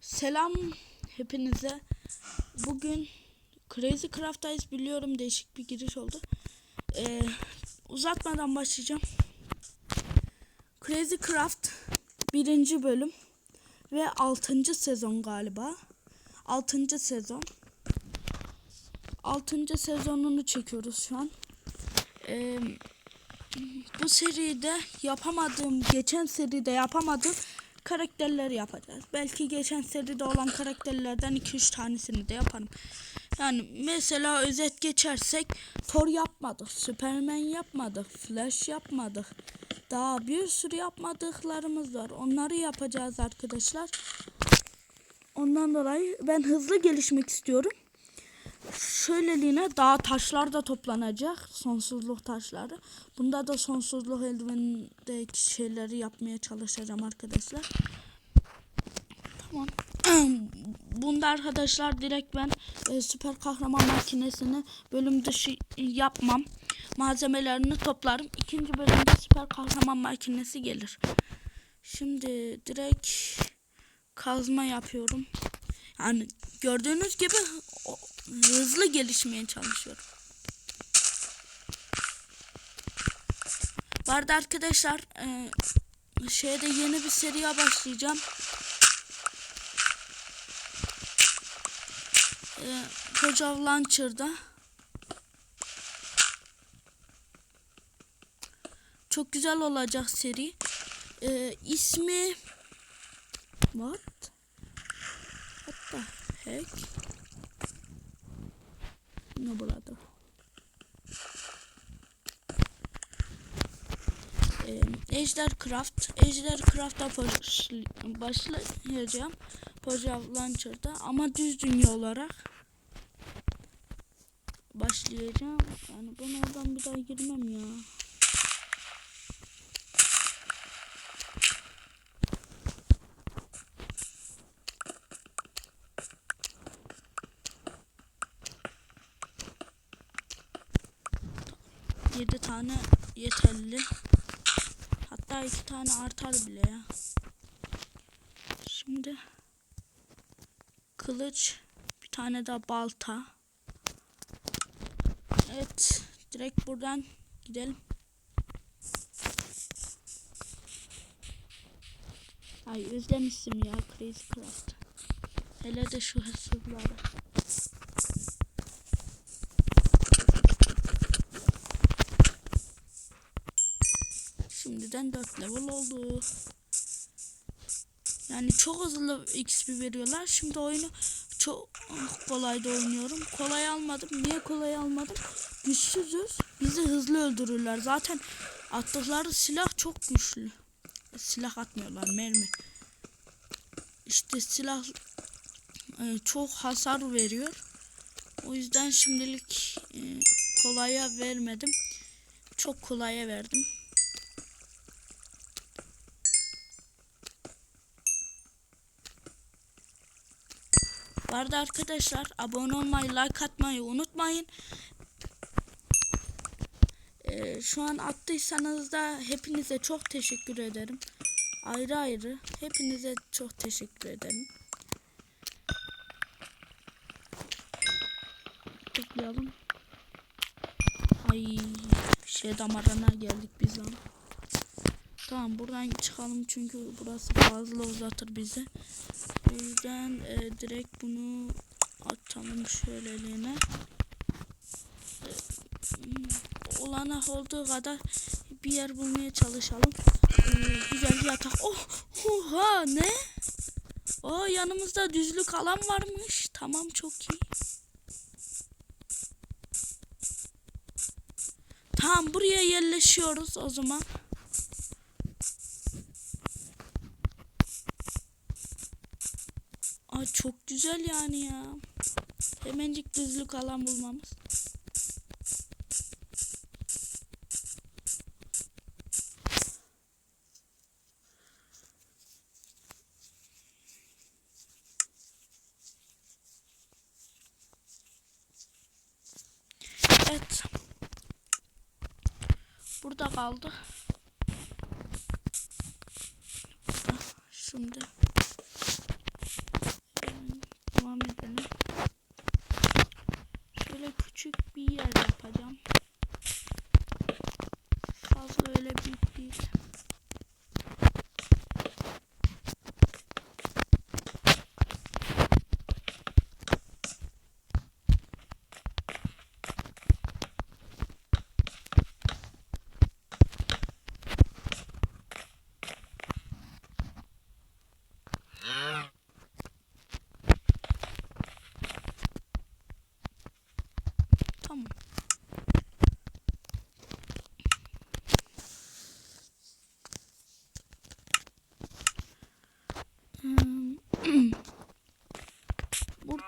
Selam hepinize. Bugün Crazy Craft'tayız biliyorum değişik bir giriş oldu. Ee, uzatmadan başlayacağım. Crazy Craft birinci bölüm ve 6. sezon galiba. 6. sezon. 6. sezonunu çekiyoruz şu an. Ee, bu seride yapamadığım, geçen seride yapamadığım karakterleri yapacağız. Belki geçen seride olan karakterlerden 2-3 tanesini de yaparım. Yani mesela özet geçersek Thor yapmadık, Superman yapmadık, Flash yapmadık. Daha bir sürü yapmadıklarımız var. Onları yapacağız arkadaşlar. Ondan dolayı ben hızlı gelişmek istiyorum. Şöyleliğine daha taşlar da toplanacak. Sonsuzluk taşları. Bunda da sonsuzluk eldivenindeki şeyleri yapmaya çalışacağım arkadaşlar. Tamam. Bunda arkadaşlar direkt ben e, süper kahraman makinesini bölüm dışı yapmam. Malzemelerini toplarım. İkinci bölümde süper kahraman makinesi gelir. Şimdi direkt kazma yapıyorum. Yani gördüğünüz gibi hızlı gelişmeye çalışıyorum. Bu arada arkadaşlar e, şeyde yeni bir seriye başlayacağım. E, Kocav Launcher'da. Çok güzel olacak seri. E, ismi What? Heck? Ne burada? Ee, Ejder Craft. Ejder Craft'a baş- başlayacağım. Proje Launcher'da ama düz dünya olarak başlayacağım. Yani ben oradan bir daha girmem ya. Yedi tane yeterli. Hatta iki tane artar bile ya. Şimdi kılıç, bir tane daha balta. Evet, direkt buradan gidelim. Ay özlemişim ya Crazy Craft. Hele de şu hesapları. Şimdiden 4 level oldu. Yani çok hızlı XP veriyorlar. Şimdi oyunu çok kolay da oynuyorum. Kolay almadım. Niye kolay almadım? Güçsüzüz. Bizi hızlı öldürürler. Zaten attıkları silah çok güçlü. Silah atmıyorlar mermi. İşte silah e, çok hasar veriyor. O yüzden şimdilik e, kolaya vermedim. Çok kolaya verdim. Bu arkadaşlar abone olmayı, like atmayı unutmayın. Ee, şu an attıysanız da hepinize çok teşekkür ederim. Ayrı ayrı hepinize çok teşekkür ederim. Tıklayalım. Ay şey damarına geldik biz lan. Tamam buradan çıkalım çünkü burası fazla uzatır bizi. O yüzden e, direkt bunu atalım şöyleliğine. E, olanak olduğu kadar bir yer bulmaya çalışalım. E, güzel bir yatak. Oh, oha ne? O yanımızda düzlük alan varmış. Tamam çok iyi. Tamam buraya yerleşiyoruz o zaman. Ay çok güzel yani ya. Hemencik düzlük alan bulmamız. Evet. Burada kaldı. Şimdi öyle büyük şey. değil.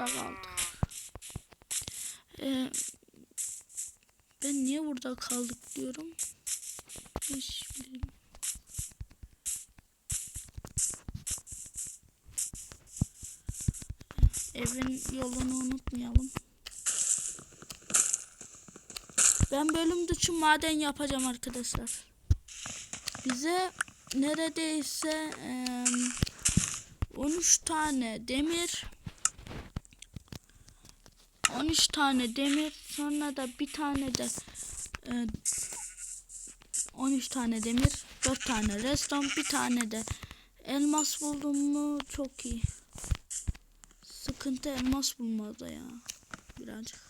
Burada kaldık. Ee, ben niye burada kaldık diyorum. Hiç bilmiyorum. Evin yolunu unutmayalım. Ben bölüm dışı maden yapacağım arkadaşlar. Bize neredeyse em, 13 tane demir 13 tane demir sonra da bir tane de e, 13 tane demir 4 tane redstone bir tane de elmas buldum mu çok iyi. Sıkıntı elmas bulmada ya birazcık.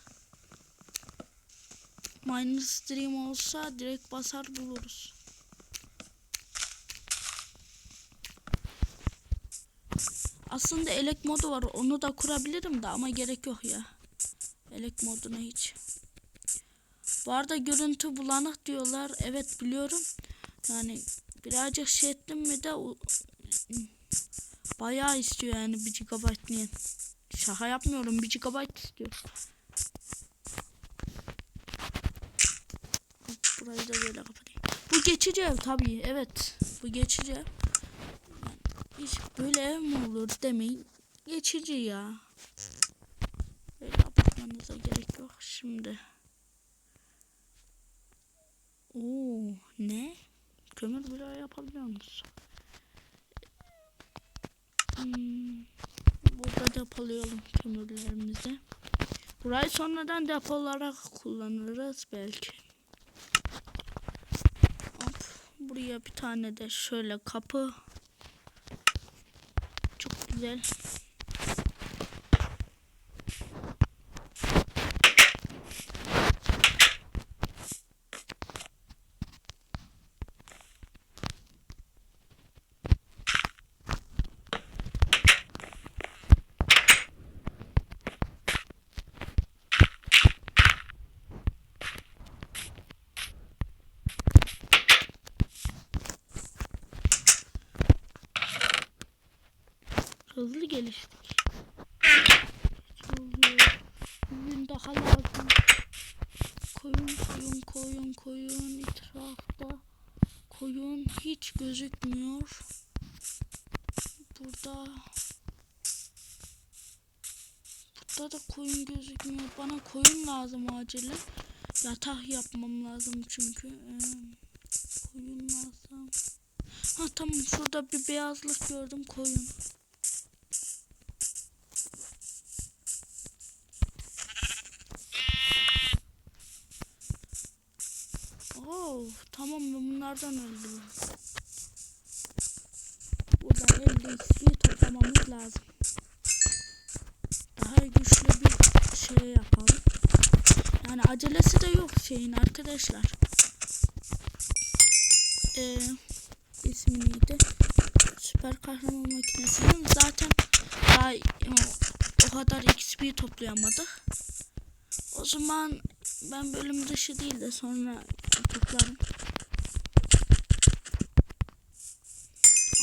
Miner stream olsa direkt basar buluruz. Aslında elek modu var. Onu da kurabilirim de ama gerek yok ya. Elek moduna hiç. Bu arada görüntü bulanık diyorlar. Evet biliyorum. Yani birazcık şey ettim mi de bayağı istiyor yani 1 GB niye? Şaka yapmıyorum 1 GB istiyor. Burayı da böyle kapatayım. Bu geçici ev tabii. Evet. Bu geçici ev. Hiç böyle ev mi olur demeyin. Geçici ya. Böyle apartmanıza gerek yok şimdi. Oo ne? Kömür bile yapabiliyor musun? Hmm, burada depolayalım kömürlerimizi. Burayı sonradan depo olarak kullanırız belki. Hop, buraya bir tane de şöyle kapı. Çok güzel. Hızlı geliştik. Bugün daha lazım. Koyun koyun koyun koyun etrafta. Koyun hiç gözükmüyor. Burada Burada da koyun gözükmüyor. Bana koyun lazım acilen. Yatak yapmam lazım çünkü. Ee, koyun lazım. Ha tamam şurada bir beyazlık gördüm koyun. Oo, tamam ben bunlardan öldüm. Buradan 50 XP toplamamız lazım. Daha güçlü bir şey yapalım. Yani acelesi de yok şeyin arkadaşlar. Ee, ismi neydi? Süper kahraman makinesinin zaten daha o, o kadar XP toplayamadık. O zaman ben bölüm dışı değil de sonra toplarım.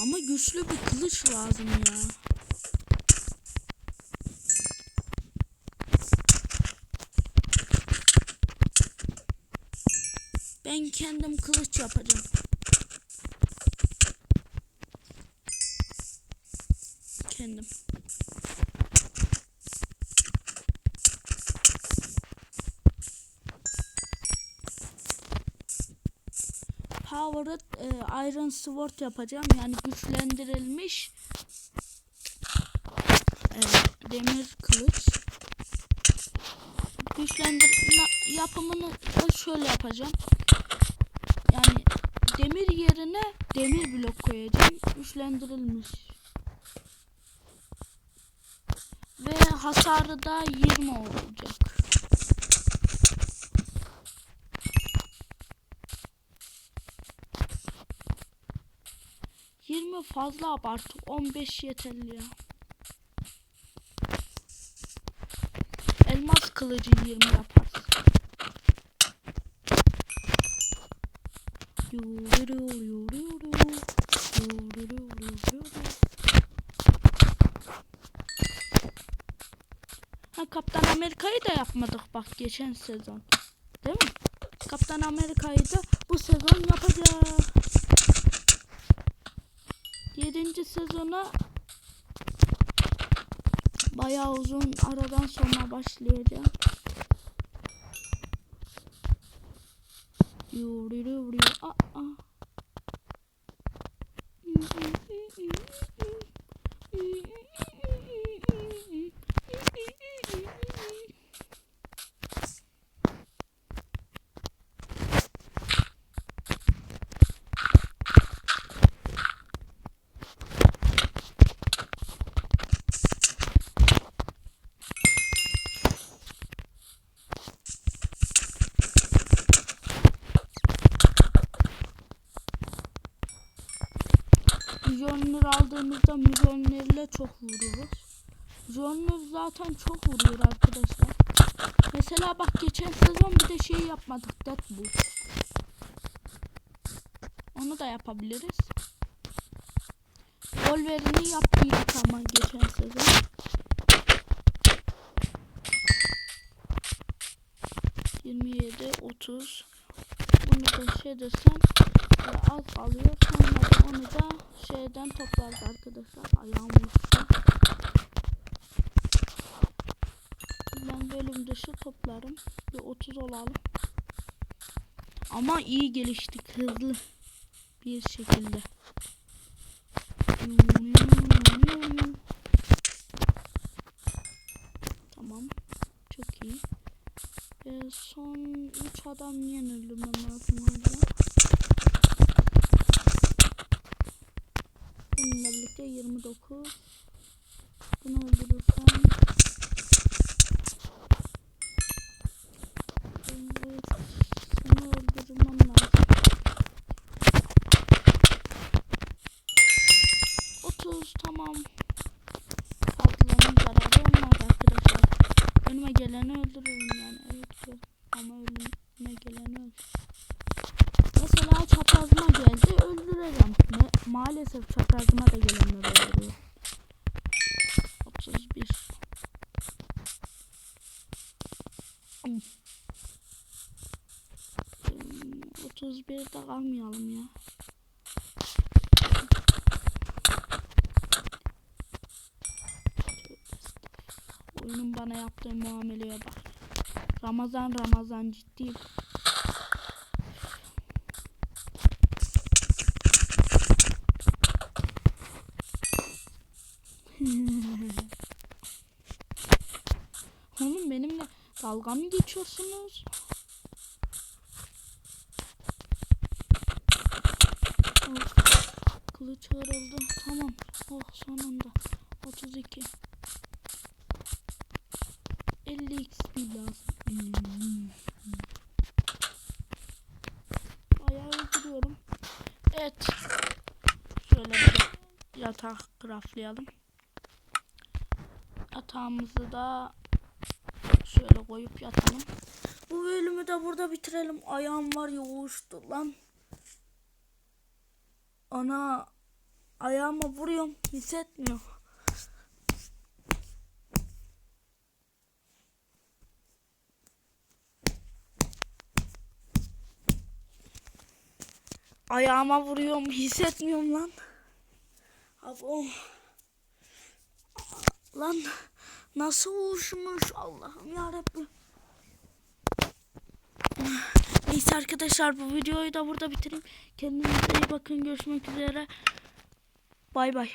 Ama güçlü bir kılıç lazım ya. Ben kendim kılıç yapacağım. Kendim. Powered e, Iron Sword yapacağım. Yani güçlendirilmiş e, demir kılıç. Güçlendir na- yapımını da şöyle yapacağım. Yani demir yerine demir blok koyacağım. Güçlendirilmiş. Ve hasarı da 20 olacak. Yirmi fazla abartı. 15 yeterli ya. Elmas kılıcı 20 yapar. Yürü. Kaptan Amerika'yı da yapmadık bak geçen sezon. Değil mi? Kaptan Amerika'yı da bu sezon yapacağız. 7. sezona bayağı uzun aradan sonra başlayacağım. Yuri yuri aa. Milyoner aldığımızda milyonerle çok vururuz. Milyoner zaten çok vuruyor arkadaşlar. Mesela bak geçen sezon bir de şey yapmadık Deadpool. Onu da yapabiliriz. Wolverine'i yaptık ama geçen sezon. Yirmi yedi, otuz. Bunu da şey desem az kalıyor. Onu da şeyden toplarız arkadaşlar. Ayağım uçtu. Ben bölüm dışı toplarım. Bir 30 olalım. Ama iyi geliştik hızlı bir şekilde. Tamam. Çok iyi. Ee, son 3 adam yenildim ben lazım Maalesef çaprazıma da gelenleri öldürüyor. 31 Hmm. 31'de kalmayalım ya. Oyunun bana yaptığı muameleye bak. Ramazan Ramazan ciddiyim. Dalga mı geçiyorsunuz? Of, kılıç kırıldı. Tamam. Oh sonunda. 32. 50 XP lazım. Bayağı öldürüyorum. Evet. Şöyle bir yatak craftlayalım. Yatağımızı da şöyle koyup yatalım. Bu bölümü de burada bitirelim. Ayağım var ya uçtu lan. Ana ayağıma vuruyorum hissetmiyor. Ayağıma vuruyorum hissetmiyorum lan. Abo. Lan nasıl uçmuş Allah'ım yarabbim. Neyse arkadaşlar bu videoyu da burada bitireyim. Kendinize iyi bakın. Görüşmek üzere. Bay bay.